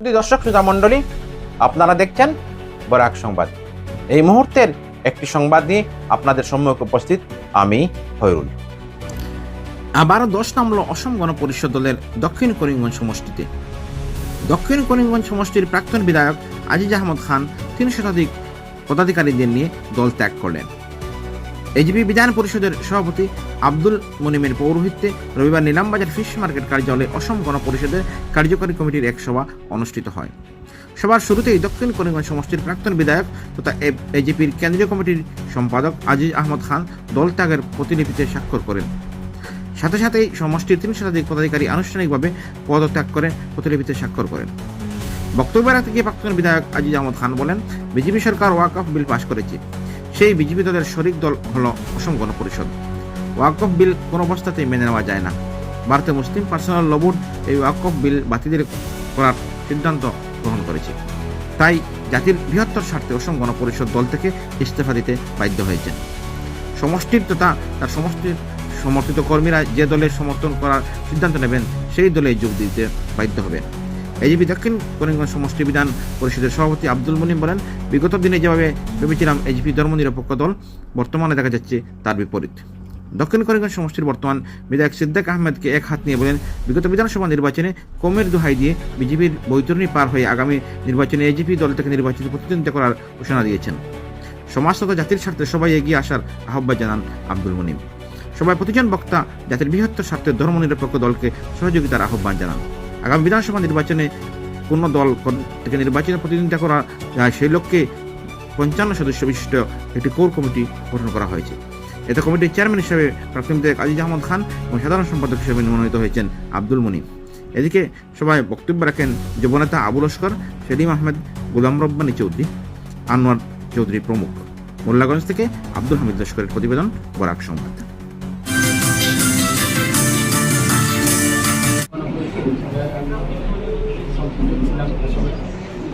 দর্শক শ্রোতা মণ্ডলী, আপনারা দেখছেন বরাক সংবাদ। এই মুহূর্তের একটি সংবাদ নিয়ে আপনাদের সম্মুখে উপস্থিত আমি হয়রুল আবারও দশ নামল অসম গণপরিষদ দলের দক্ষিণ করিমগঞ্জ সমষ্টিতে। দক্ষিণ করিমগঞ্জ সমষ্টির প্রাক্তন বিধায়ক আজিজ আহমদ খান তিন শতাধিক পদাধিকারীদের নিয়ে দল ত্যাগ করলেন। এজিপি বিধান পরিষদের সভাপতি আব্দুল মনিমের পৌরোহিত্যে রবিবার নিলামবাজার ফিশ মার্কেট কার্যালয়ে অসম গণপরিষদের কার্যকরী কমিটির এক সভা অনুষ্ঠিত হয়। সভার শুরুতেই দক্ষিণ করিমগঞ্জ সমষ্টির প্রাক্তন বিধায়ক তথা এজিপির কেন্দ্রীয় কমিটির সম্পাদক আজিজ আহমদ খান দল ত্যাগের প্রতিলিপিতে স্বাক্ষর করেন। সাথে সাথেই সমষ্টির তিন শতাধিক পদাধিকারী আনুষ্ঠানিকভাবে পদত্যাগ করে প্রতিলিপিতে স্বাক্ষর করেন। বক্তব্য রাখতে গিয়ে প্রাক্তন বিধায়ক আজিজ আহমদ খান বলেন, বিজেপি সরকার ওয়াকফ বিল পাশ করেছে। সেই বিজেপি দলের শরিক দল হল অসম গণপরিষদ। ওয়াকফ বিল কোনো অবস্থাতেই মেনে নেওয়া যায় না। ভারতীয় মুসলিম পার্সোনাল ল বোর্ড এই ওয়াকফ বিল বাতিলের করার সিদ্ধান্ত গ্রহণ করেছে। তাই জাতির বৃহত্তর স্বার্থে অসম গণপরিষদ দল থেকে ইস্তফা দিতে বাধ্য হয়েছেন সমষ্টির তথা তার সমষ্টির সমর্থিত কর্মীরা যে দলের সমর্থন করার সিদ্ধান্ত নেবেন, সেই দলে যোগ দিতে বাধ্য হবে। এজিপি দক্ষিণ করিমগঞ্জ সমষ্টি বিধান পরিষদের সভাপতি আব্দুল মনিম বলেন, বিগত দিনে যেভাবে ভেবেছিলাম এজিপি ধর্মনিরপেক্ষ দল, বর্তমানে দেখা যাচ্ছে তার বিপরীত। দক্ষিণ করিমগঞ্জ সমষ্টির বর্তমান বিধায়ক সিদ্দিক আহমেদকে এক হাত নিয়ে বলেন, বিগত বিধানসভা নির্বাচনে কমের দোহাই দিয়ে বিজেপির বৈতরণী পার হয়ে আগামী নির্বাচনে এজিপি দল থেকে নির্বাচিত প্রতিদ্বন্দ্বিতা করার ঘোষণা দিয়েছেন। সমাজ তথা জাতির স্বার্থে সবাই এগিয়ে আসার আহ্বান জানান আব্দুল মনিম। সবাই প্রতিজন বক্তা জাতির বৃহত্তর স্বার্থে ধর্মনিরপেক্ষ দলকে সহযোগিতার আহ্বান জানান। আগামী বিধানসভা নির্বাচনে কোন দল থেকে নির্বাচনে প্রতিদ্বন্দ্বিতা করা যায় সেই লক্ষ্যে পঞ্চান্ন সদস্য বিশিষ্ট একটি কোর কমিটি গঠন করা হয়েছে। এতে কমিটির চেয়ারম্যান হিসেবে বিধায়ক আজিজ আহমদ খান এবং সাধারণ সম্পাদক হিসেবে মনোনীত হয়েছেন আব্দুল মনিম এদিকে সবাই বক্তব্য রাখেন যুবনেতা আবুল লস্কর, সেলিম আহমেদ, গোলাম রব্বানী চৌধুরী, আনোয়ার চৌধুরী প্রমুখ। মোল্লাগঞ্জ থেকে আব্দুল হামিদ লস্করের প্রতিবেদন বরাক সংবাদ।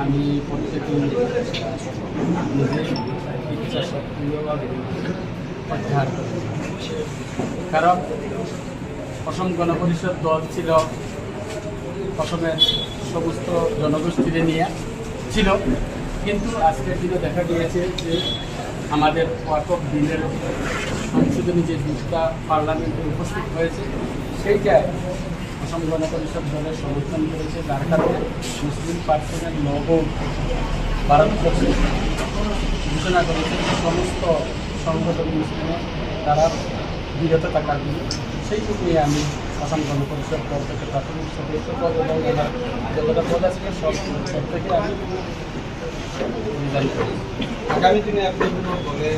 আমি কারণ অসম গণপরিষদ দল ছিল অসমের সমস্ত জনগোষ্ঠীকে নিয়ে ছিল। কিন্তু আজকের দিনে দেখা গিয়েছে যে আমাদের ওয়াকফ বিলের সংশোধনী যে বিলটা পার্লামেন্টে উপস্থিত হয়েছে, সেইটায় অসম গণপরিষদ দলের সমর্থন করেছে যার কারণে মুসলিম পার্সনের লব ভারতবর্ষে ঘোষণা করেছে যে সমস্ত সংগঠন মুসলিমে তারা বিরত থাকার জন্য। সেইটুকু নিয়ে আমি অসম গণপরিষদ দল থেকে প্রাথমিক সদস্য পদ এবং যতটা পদ আছে সব সব থেকে আমি আগামী দিনে আপনি কোনো দলে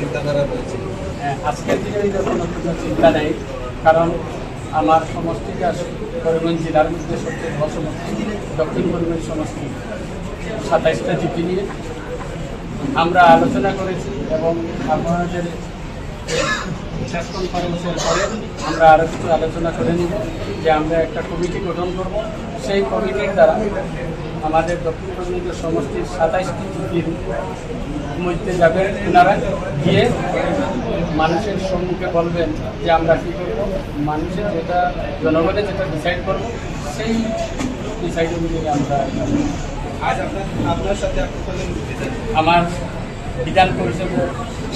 চিন্তাধারা রয়েছে? হ্যাঁ, আজকের দিনে কোনো চিন্তা নেই। কারণ আমার সমষ্টিটা করিমগঞ্জ জেলার মধ্যে সবচেয়ে বড় সমষ্টি দক্ষিণ করিমগঞ্জ সমষ্টি। সাতাইশটা জিপি নিয়ে আমরা আলোচনা করেছি এবং আপনাদের প্রেস কনফারেন্সের পরে আমরা আরও কিছু আলোচনা করে নিব যে আমরা একটা কমিটি গঠন করব। সেই কমিটির দ্বারা আমাদের দক্ষিণ করিমগঞ্জ সমষ্টির সাতাইশটি জিপির মধ্যে যাবেন ওনারা গিয়ে মানুষের সম্মুখে বলবেন যে আমরা কী করব। মানুষের যেটা জনগণের যেটা ডিসাইড করব সেই ডিসাইড অনুযায়ী আমরা আজ আপনার আপনার সাথে আমার বিধান পরিষদের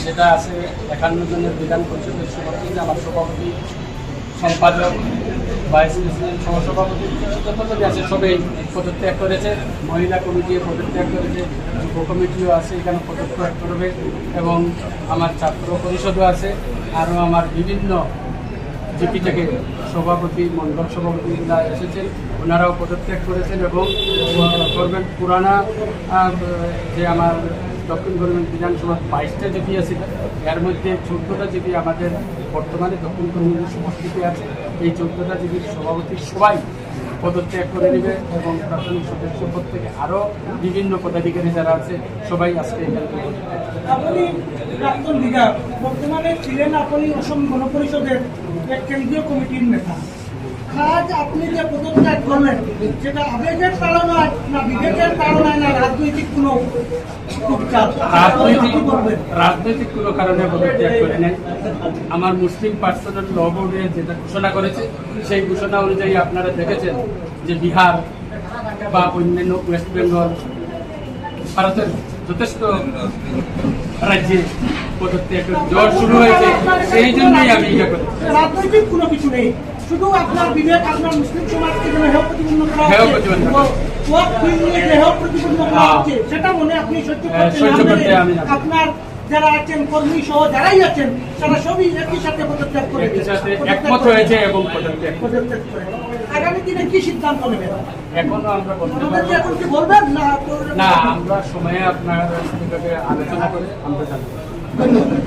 যেটা আছে একান্ন জনের বিধান পরিষদের সভাপতি আমার সভাপতি সম্পাদক ভাইস প্রেসিডেন্ট সহসভাপতি যতজন আছে, সবাই পদত্যাগ করেছে। মহিলা কমিটিও পদত্যাগ করেছে, যুব কমিটিও আছে, এখানে পদত্যাগ করবে এবং আমার ছাত্র পরিষদও আছে, আরও আমার বিভিন্ন জিপি থেকে সভাপতি, মণ্ডল সভাপতিরা এসেছেন, ওনারাও পদত্যাগ করেছেন এবং করবেন পুরানা যে আমার দক্ষিণ করিমগঞ্জ বিধানসভার বাইশটা জিপি আছে, এর মধ্যে চোদ্দোটা জিপি আমাদের বর্তমানে দক্ষিণ করিমগঞ্জ সমষ্টিতে আছে। এই চোদ্দোটা জিপির সভাপতি সবাই পদত্যাগ করে নেবে এবং প্রাথমিক সদস্য পদ থেকে আরও বিভিন্ন পদাধিকারী যারা আছে, সবাই আজকে বর্তমানে ছিলেন আপনি অসম গণপরিষদের এক কেন্দ্রীয় কমিটির নেতা। আজ আপনি যে পদত্যাগ করলেন, সেটা আবেগের তাড়নায় না বিবেকের তাড়নায় না রাজনৈতিক কোনো রাজনৈতিক কারণে পদত্যাগ করে নাই। আমার মুসলিম পার্সোনাল ল বোর্ডে যেটা ঘোষণা করেছে সেই ঘোষণা অনুযায়ী আপনারা দেখেছেন যে বিহার বা অন্যান্য ওয়েস্ট বেঙ্গল ভারতের যথেষ্ট রাজ্যে পদত্যাগের জ্বর শুরু হয়েছে। সেই জন্যই আমি ইয়ে করি। রাজনৈতিক কোনো কিছু নেই। শুধু আপনার বিবেক আপনার মুসলিম সমাজকে যেন হেয় প্রতিপন্ন করা হেয় প্রতিপন্ন ওয়াক বিল নিয়ে যে হেয় প্রতিপন্ন করা হ্যাঁ। হচ্ছে। সেটা মনে আপনি সহ্য হ্যাঁ, করতে না করতে না। আপনার যারা আছেন কর্মী সহ যারাই আছেন তারা সবই একই সাথে পদত্যাগ করে একই সাথে একমত হয়েছে এবং পদত্যাগ পদত্যাগ করে আগামী দিনে কি সিদ্ধান্ত নেবেন? এখনও আমরা এখন কি বলবেন না না আমরা সময়ে আপনার সাথে আলোচনা করে আমরা জানব। ধন্যবাদ।